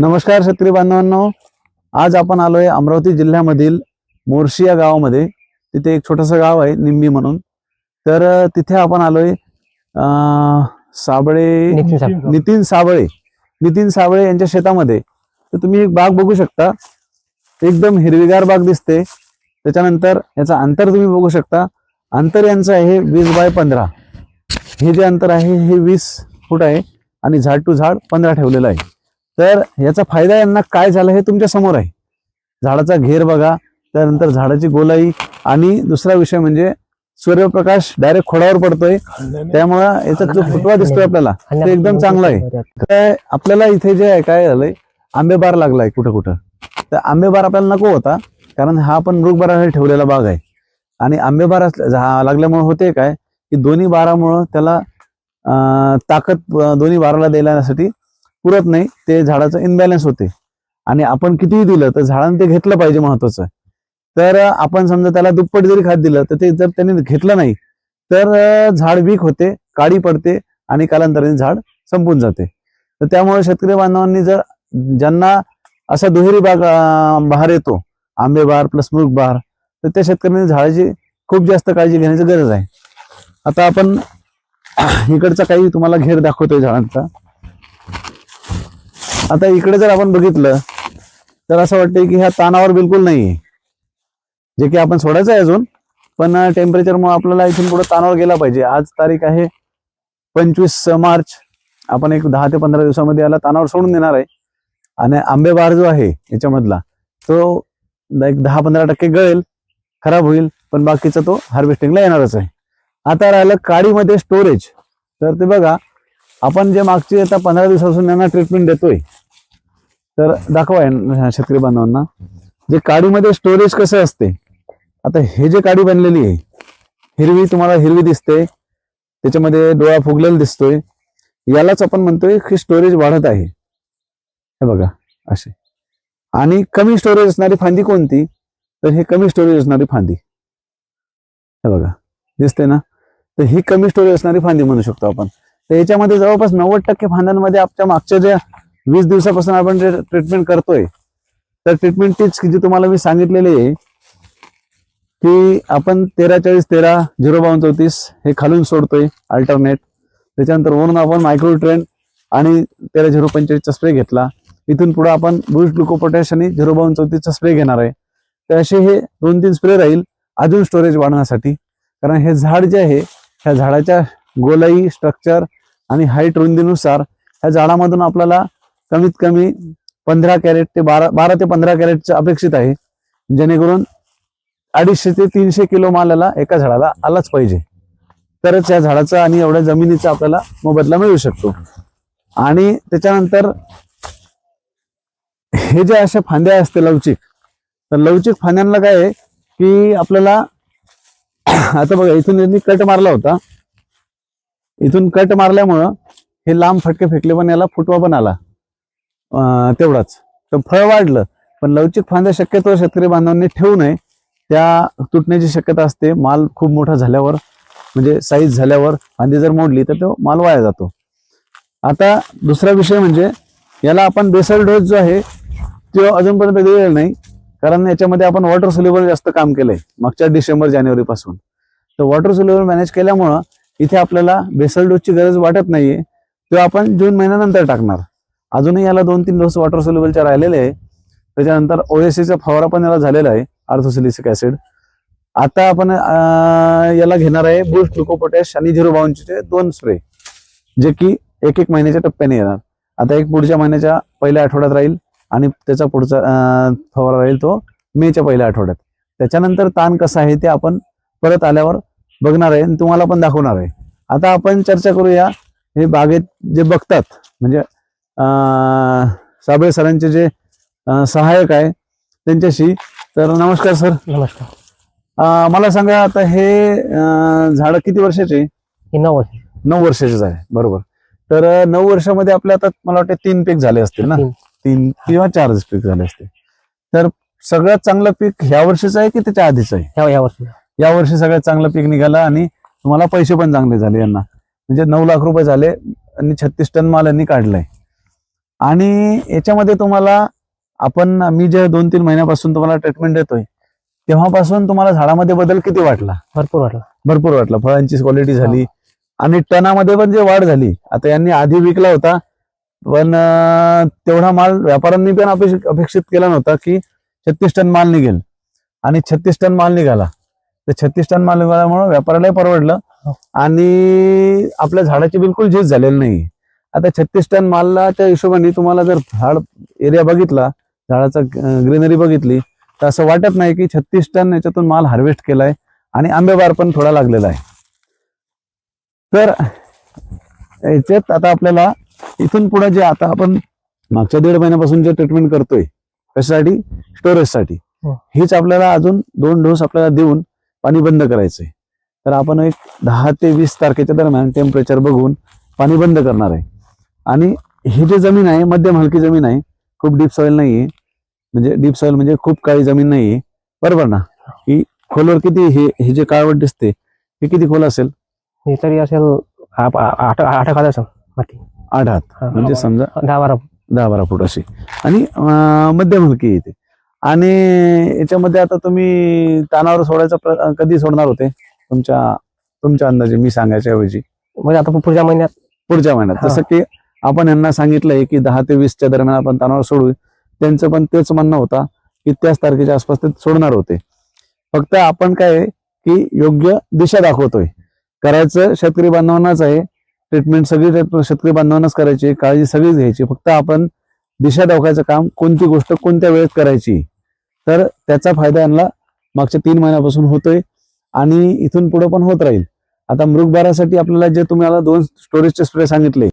नमस्कार शेतकरी बांधवांनो. आज आपण आलोय अमरावती जिल्ह्यामधील मोर्शी या गावामध्ये. तिथे एक छोटंसं गाव आहे निंबी म्हणून. तर तिथे आपण आलोय साबळे. नितीन साबळे. नितीन साबळे यांच्या शेतामध्ये. तर तुम्ही एक बाग बघू शकता. एकदम हिरवीगार बाग दिसते. त्याच्यानंतर याचं अंतर तुम्ही बघू शकता. अंतर यांचं आहे वीस बाय पंधरा. हे जे अंतर आहे हे वीस फूट आहे आणि झाड टू झाड पंधरा ठेवलेलं आहे. तर याचा फायदा यांना काय झाला हे तुमच्यासमोर आहे. झाडाचा घेर बघा त्यानंतर झाडाची गोलाई आणि दुसरा विषय म्हणजे सूर्यप्रकाश डायरेक्ट खोडावर पडतोय. त्यामुळं याचा जो फुटवा दिसतोय आपल्याला ते एकदम चांगलं आहे. काय आपल्याला इथे जे आहे काय झालंय आंबेबार लागलाय कुठं कुठं. तर आंबेबार आपल्याला नको होता कारण हा आपण मृगबारासाठी ठेवलेला बाग आहे. आणि आंबेबार लागल्यामुळे होते काय की दोन्ही बारामुळं त्याला ताकद दोन्ही बाराला देण्यासाठी पुरत नाही ते झाडाचं इनबॅलन्स होते. आणि आपण कितीही दिलं तर झाडाने ते घेतलं पाहिजे महत्वाचं. तर आपण समजा त्याला दुप्पट जरी खात दिलं तर ते जर त्यांनी घेतलं नाही तर झाड वीक होते काळी पडते आणि कालांतराने झाड संपून जाते. तर त्यामुळे शेतकरी बांधवांनी जर ज्यांना असा दुहेरी बाग बहार येतो आंबेबार प्लस मृग बहार तर त्या शेतकऱ्यांनी झाडाची खूप जास्त काळजी घेण्याची गरज आहे. आता आपण इकडचा काही तुम्हाला घेर दाखवतोय झाडांचा. आता इकडे जर आपण बघितलं तर असं वाटतंय की ह्या तानावर बिलकुल नाहीये. जे की आपण सोडायचं आहे अजून पण टेम्परेचर मुळे आपल्याला इथून पुढे तानावर गेला पाहिजे. आज तारीख आहे पंचवीस मार्च. आपण एक दहा ते पंधरा दिवसामध्ये याला तानावर सोडून देणार आहे. आणि आंबेबार जो आहे याच्यामधला तो एक दहा पंधरा टक्के गळेल खराब होईल पण बाकीचा तो हार्वेस्टिंगला येणारच आहे. आता राहिलं काडीमध्ये स्टोरेज तर ते बघा आपण जे मागची आता पंधरा दिवसापासून यांना ट्रीटमेंट देतोय तर दाखवा शेतकरी बांधवांना. जे काडीमध्ये स्टोरेज कसं असते आता हे जे काडी बनलेली आहे हिरवी तुम्हाला हिरवी दिसते त्याच्यामध्ये डोळा फुगलेला दिसतोय यालाच आपण म्हणतोय की स्टोरेज वाढत आहे. हे बघा असे. आणि कमी स्टोरेज असणारी फांदी कोणती? तर हे कमी स्टोरेज असणारी फांदी. हे बघा दिसते ना? तर ही कमी स्टोरेज असणारी फांदी म्हणू शकतो आपण. तर याच्यामध्ये जवळपास नव्वद टक्के फांद्यांमध्ये आपल्या मागच्या ज्या वीस दिवसापासून आपण जे ट्रीटमेंट करतोय तर ट्रीटमेंट तीच जी तुम्हाला मी सांगितलेली आहे की आपण तेरा चाळीस तेरा झिरो बावन्न चौतीस हे खालून सोडतोय अल्टरनेट त्याच्यानंतर वरून आपण मायक्रो ट्रेन आणि तेरा झिरो पंचेचाळीसचा स्प्रे घेतला. इथून पुढे आपण बुश ग्लुकोपोटॅश आणि झिरो बावन्न चौतीसचा स्प्रे घेणार आहे. तर असे हे दोन तीन स्प्रे राहील अजून स्टोरेज वाढवण्यासाठी. कारण हे झाड जे आहे ह्या झाडाच्या गोलाई स्ट्रक्चर आणि हाईट रुंदीनुसार ह्या झाडामधून आपल्याला कमीत कमी पंधरा कॅरेट ते बारा बारा ते पंधरा कॅरेटचं अपेक्षित आहे. जेणेकरून अडीचशे ते तीनशे किलो मालाला एका झाडाला आलाच पाहिजे. तरच या झाडाचा आणि एवढ्या जमिनीचा आपल्याला मोबदला मिळू शकतो. आणि त्याच्यानंतर हे जे अशा फांद्या असते लवचिक तर लवचिक फांद्यांना काय आहे की आपल्याला आता बघा इथून त्यांनी कट मारला होता. इथून कट मारल्यामुळं हे लांब फटके फेकले पण याला फुटवा पण आला. तेवढाच. तर फळ वाढलं पण लवचिक फांद्या शक्यतो शेतकरी बांधवांनी ठेवू नये. त्या तुटण्याची शक्यता असते. माल खूप मोठा झाल्यावर म्हणजे साईज झाल्यावर फांदी जर मोडली तर तो माल वाया जातो. आता दुसरा विषय म्हणजे याला आपण बेसल डोस जो आहे तो अजूनपर्यंत दिलेला नाही कारण याच्यामध्ये आपण वॉटर सोल्युबल जास्त काम केलंय मागच्या डिसेंबर जानेवारीपासून. तर वॉटर सोल्युबल मॅनेज केल्यामुळं इथे आपल्याला बेसल डोसची गरज वाटत नाहीये. तो आपण जून महिन्यानंतर टाकणार. अजूनही याला दोन तीन डोस वॉटर सोल्युबलच्या राहिलेले आहे. त्याच्यानंतर ओएससीचा फवारा पण याला झालेला आहे आर्थोसिलिसिक ऍसिड आता आपण याला घेणार आहे बुस्ट ग्लुकोपोटॅश आणि झिरो बावनचे दोन स्प्रे जे की एक एक महिन्याच्या टप्प्याने येणार. आता एक पुढच्या महिन्याच्या पहिल्या आठवड्यात राहील आणि त्याचा पुढचा फवारा राहील तो मेच्या पहिल्या आठवड्यात. त्याच्यानंतर ताण कसा आहे ते आपण परत आल्यावर बघणार आहे आणि तुम्हाला पण दाखवणार आहे. आता आपण चर्चा करूया हे बागेत जे बघतात म्हणजे साबळे सरांचे जे सहाय्यक आहे त्यांच्याशी. तर नमस्कार सर. नमस्कार. मला सांगा आता हे झाडं किती वर्षाचे नऊ वर्ष. नऊ वर्षाचेच आहे. बरोबर. तर नऊ वर्षामध्ये आपले आता मला वाटतं तीन पीक झाले असतील ना? तीन. किंवा चार पीक झाले असते तर सगळ्यात चांगलं पीक ह्या वर्षीचं आहे की त्याच्या आधीच आहे? ह्या वर्षी या वर्षी सगळ्यात चांगलं पीक निघालं आणि तुम्हाला पैसे पण चांगले झाले यांना. म्हणजे नऊ लाख रुपये झाले आणि छत्तीस टन माल यांनी काढलाय. आणि याच्यामध्ये तुम्हाला आपण मी जे दोन तीन महिन्यापासून तुम्हाला ट्रीटमेंट देतोय तेव्हापासून तुम्हाला झाडामध्ये बदल किती वाटला? भरपूर वाटलं. भरपूर वाटला. फळांची क्वालिटी झाली आणि टनामध्ये पण जे वाढ झाली. आता यांनी आधी विकला होता पण तेवढा माल व्यापाऱ्यांनी पण अपेक्षित अपेक्षित केला नव्हता की छत्तीस टन माल निघेल. आणि छत्तीस टन माल निघाला. तर छत्तीस टन माल निघाल्यामुळे व्यापाऱ्यालाही परवडलं. हो. आणि आपल्या झाडाची बिलकुल झीज झालेली नाही. आता छत्तीस टन मालाच्या हिशोबाने तुम्हाला जर झाड एरिया बघितला झाडाचा ग्रीनरी बघितली तर असं वाटत नाही की छत्तीस टन याच्यातून माल हार्वेस्ट केलाय आणि आंबेबार पण थोडा लागलेला आहे. तर याच्यात आता आपल्याला इथून पुढे जे आता आपण मागच्या दीड महिन्यापासून जे ट्रीटमेंट करतोय कशासाठी? स्टोरेजसाठी हो. हीच आपल्याला अजून दोन डोस आपल्याला देऊन पाणी बंद करायचंय. तर आपण एक दहा ते वीस तारखेच्या दरम्यान टेम्परेचर बघून पाणी बंद करणार आहे. आणि ही जी जमीन आहे मध्यम हलकी जमीन आहे खूप डीप सॉइल नाहीये. म्हणजे डीप सॉइल म्हणजे खूप काळी जमीन नाहीये. बरोबर ना? ही खोलवर किती हे हे जे काळवट दिसते हे किती खोल असेल? हे तरी असेल आ- आठ आठ खात असेल माती आठ. हात. म्हणजे समजा दहा बारा दहा बारा फूट अशी. आणि अं, मध्यम हलकी येते आणि याच्यामध्ये आता तुम्ही तानावर सोडायचा कधी सोडणार होते? तुमच्या तुमच्या अंदाजे मी सांगायच्या ऐवजी. म्हणजे आता पुढच्या महिन्यात? पुढच्या महिन्यात. जसं की आपण यांना सांगितलंय की दहा ते वीसच्या दरम्यान आपण तानावर सोडू त्यांचं पण तेच म्हणणं होता की त्याच तारखेच्या आसपास ते सोडणार होते. फक्त आपण काय की योग्य दिशा दाखवतोय. करायचं शेतकरी बांधवांनाच आहे ट्रीटमेंट सगळी शेतकरी बांधवांनाच करायची काळजी सगळीच घ्यायची फक्त आपण दिशा दाखवायचं काम कोणती गोष्ट कोणत्या वेळेत करायची? तर त्याचा फायदा यांना मागच्या तीन महिन्यापासून होतोय आणि इथून पुढे पण होत राहील. आता मृगबारासाठी आपल्याला जे तुम्हाला दोन स्टोरेजचे स्प्रे सांगितले